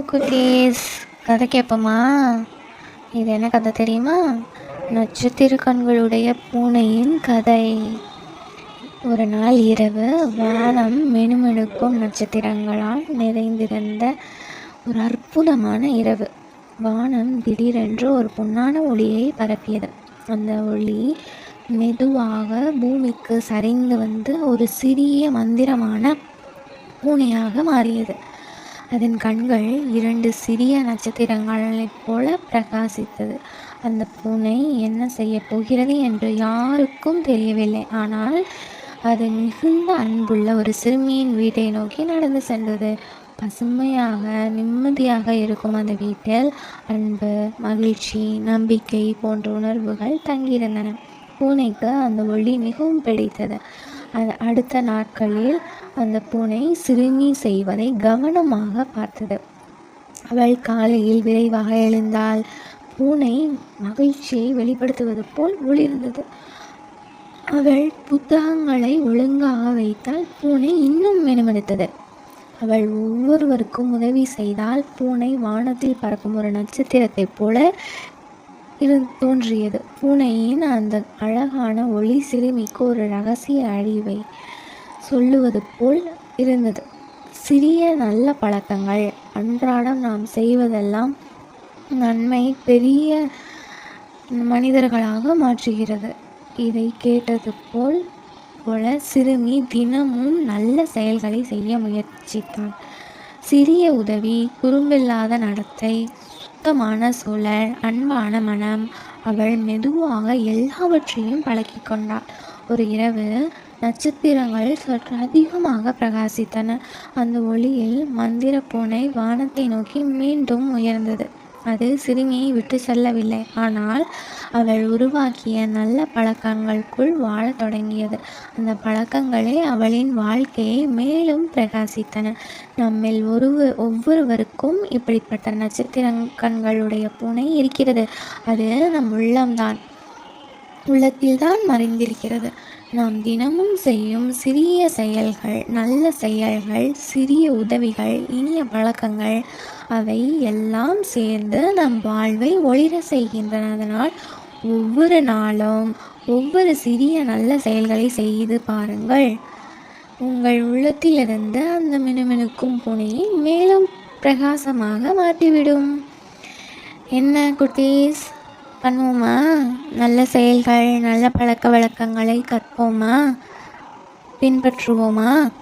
குட்டீஸ் கதை கேட்போமா இது என்ன கதை தெரியுமா? நட்சத்திர கண்களுடைய பூனையின் கதை. ஒரு நாள் இரவு வானம் மெனுமெனுக்கும் நட்சத்திரங்களால் நிறைந்திருந்த ஒரு அற்புதமான இரவு. வானம் திடீரென்று ஒரு பொன்னான ஒளியை பரப்பியது. அந்த ஒளி மெதுவாக பூமிக்கு சரிந்து வந்து ஒரு சிறிய மந்திரமான பூனையாக மாறியது. அதன் கண்கள் இரண்டு சிறிய நட்சத்திரங்களைப் போல பிரகாசித்தது. அந்த பூனை என்ன செய்ய போகிறது என்று யாருக்கும் தெரியவில்லை. ஆனால் அது மிகுந்த அன்புள்ள ஒரு சிறுமியின் வீட்டை நோக்கி நடந்து சென்றது. பசுமையாக நிம்மதியாக இருக்கும் அந்த வீட்டில் அன்பு மகிழ்ச்சி நம்பிக்கை போன்ற உணர்வுகள் தங்கியிருந்தன. பூனைக்கு அந்த ஒளி மிகவும் பிடித்தது. அடுத்த நாட்களில் அந்த பூனை சிறுமி செய்வதை கவனமாக பார்த்தது. அவள் காலையில் விரைவாக எழுந்தால் பூனை மகிழ்ச்சியை வெளிப்படுத்துவது போல் ஒளிர்ந்தது. அவள் புத்தகங்களை ஒழுங்காக வைத்தால் பூனை இன்னும் மெனுமெடுத்தது. அவள் ஒவ்வொருவருக்கும் உதவி செய்தால் பூனை வானத்தில் பறக்கும் ஒரு நட்சத்திரத்தைப் போல இருந்து தோன்றியது. பூனையின் அந்த அழகான ஒளி சிறுமிக்கு ஒரு ரகசிய அழிவை சொல்லுவது போல் இருந்தது. சிறிய நல்ல பழக்கங்கள். அன்றாடம் நாம் செய்வதெல்லாம் நன்மை பெரிய மனிதர்களாக மாற்றுகிறது. இதை கேட்டது போல் போல சிறுமி தினமும் நல்ல செயல்களை செய்ய முயற்சித்தான். சிறிய உதவி குறும்பில்லாத நடத்தை சுத்தமான சூழல் அன்பான மனம். அவள் மெதுவாக எல்லாவற்றையும் பழக்கி கொண்டாள். ஒரு இரவு நட்சத்திரங்கள் சற்று அதிகமாக பிரகாசித்தன. அந்த ஒளியில் மந்திர பூனை வானத்தை நோக்கி மீண்டும் உயர்ந்தது. அது சிறுமியை விட்டு செல்லவில்லை. ஆனால் அவள் உருவாக்கிய நல்ல பழக்கங்களுக்குள் வாழத் தொடங்கியது. அந்த பழக்கங்களே அவளின் வாழ்க்கையை மேலும் பிரகாசித்தன. நம்மில் ஒரு ஒவ்வொருவருக்கும் இப்படிப்பட்ட நட்சத்திர கண்களுடைய பூனை இருக்கிறது. அது நம் உள்ளம்தான். உள்ளத்தில்தான் மறைந்திருக்கிறது. நாம் தினமும் செய்யும் சிறிய செயல்கள் நல்ல செயல்கள் சிறிய உதவிகள் இனிய பழக்கங்கள் அவை எல்லாம் சேர்ந்து நம் வாழ்வை ஒளிர செய்கின்றன. அதனால் ஒவ்வொரு நாளும் ஒவ்வொரு சிறிய நல்ல செயல்களை செய்து பாருங்கள். உங்கள் உள்ளத்திலிருந்து அந்த மினுமினுக்கும் புனையை மேலும் பிரகாசமாக மாற்றிவிடும். என்ன குட்டீஸ்? பண்ணுவோமா? நல்ல செயல்கள் நல்ல பழக்க வழக்கங்களை கற்போமா? பின்பற்றுவோமா?